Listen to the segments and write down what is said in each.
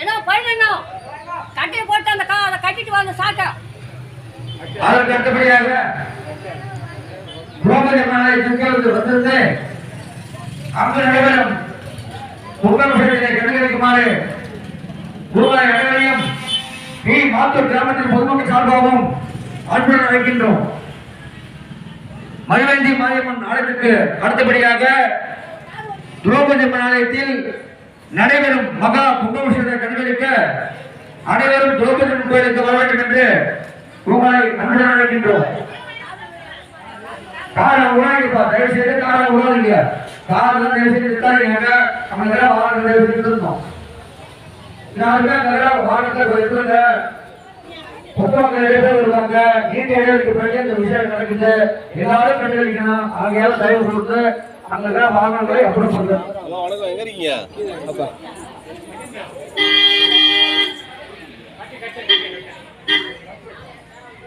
என்ன பண்ணணும் கட்டி போட்டு அந்த கா அதை கட்டிட்டு வந்து சாட்டை அதற்கு அடுத்தபடியாக திரௌபதி மலை சிங்கிறது வந்திருந்து அங்கு நடைபெறும். பொங்கல் விழாவினை கண்டுகளிக்குமாறு ரூபாய் அனைவரையும் பி மாத்தூர் கிராமத்தின் பொதுமக்கள் சார்பாகவும் அன்புடன் அழைக்கின்றோம். மகிழந்தி மாரியம்மன் ஆலயத்திற்கு அடுத்தபடியாக திரௌபதி அம்மன் ஆலயத்தில் நடைபெறும் மகா கும்பாபிஷேகத்தை கண்டுகளிக்க அனைவரும் திரௌபதி கோயிலுக்கு வர வேண்டும் என்று ரூபாய் அன்புடன் அழைக்கின்றோம். காரை உணாதிப்பா தயவு செய்து காரை உணாதீங்க காரில் தயவு செய்து நிற்காதீங்க நம்ம எல்லாம் வாகனம் தயவு செய்து இருந்தோம் யாருமே நல்லா வாகனத்தை வைத்துருங்க பொதுமக்கள் நிறைய பேர் வருவாங்க. நீண்ட இடைவெளிக்கு பிறகு இந்த விஷயம் நடக்குது. எல்லாரும் கண்டுகளிக்கணும் ஆகையால தயவு கொடுத்து அங்க இருக்கிற வாகனங்களை அப்புறம் சொல்லுங்க ஹலோ வணக்கம். எங்க இருக்கீங்க?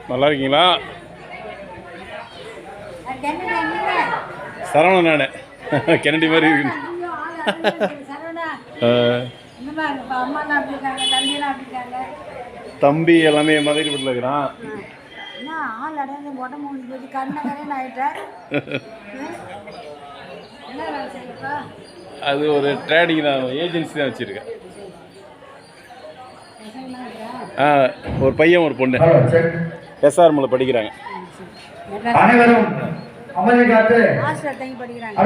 நல்லா இருக்கீங்களா? சரவணன் நான். கெனடி மாதிரி இருக்கு. அம்மா அப்படி இருக்காங்க? தம்பிலாம் அப்படி இருக்காங்க? தம்பி எல்லாமே மதுரை வீட்டில் இருக்கிறான். என்ன ஆள் உடம்பு முடிஞ்சு கண்ணை அது ஒரு ட்ரேடிங் தான் ஏஜென்சி தான் வச்சுருக்கேன். ஆ ஒரு பையன் ஒரு பொண்ணு. எஸ்ஆர்மில் படிக்கிறாங்க. அனைவரும் அமைதி காத்து ஹாஸ்டல் தங்கி படிக்கிறாங்க.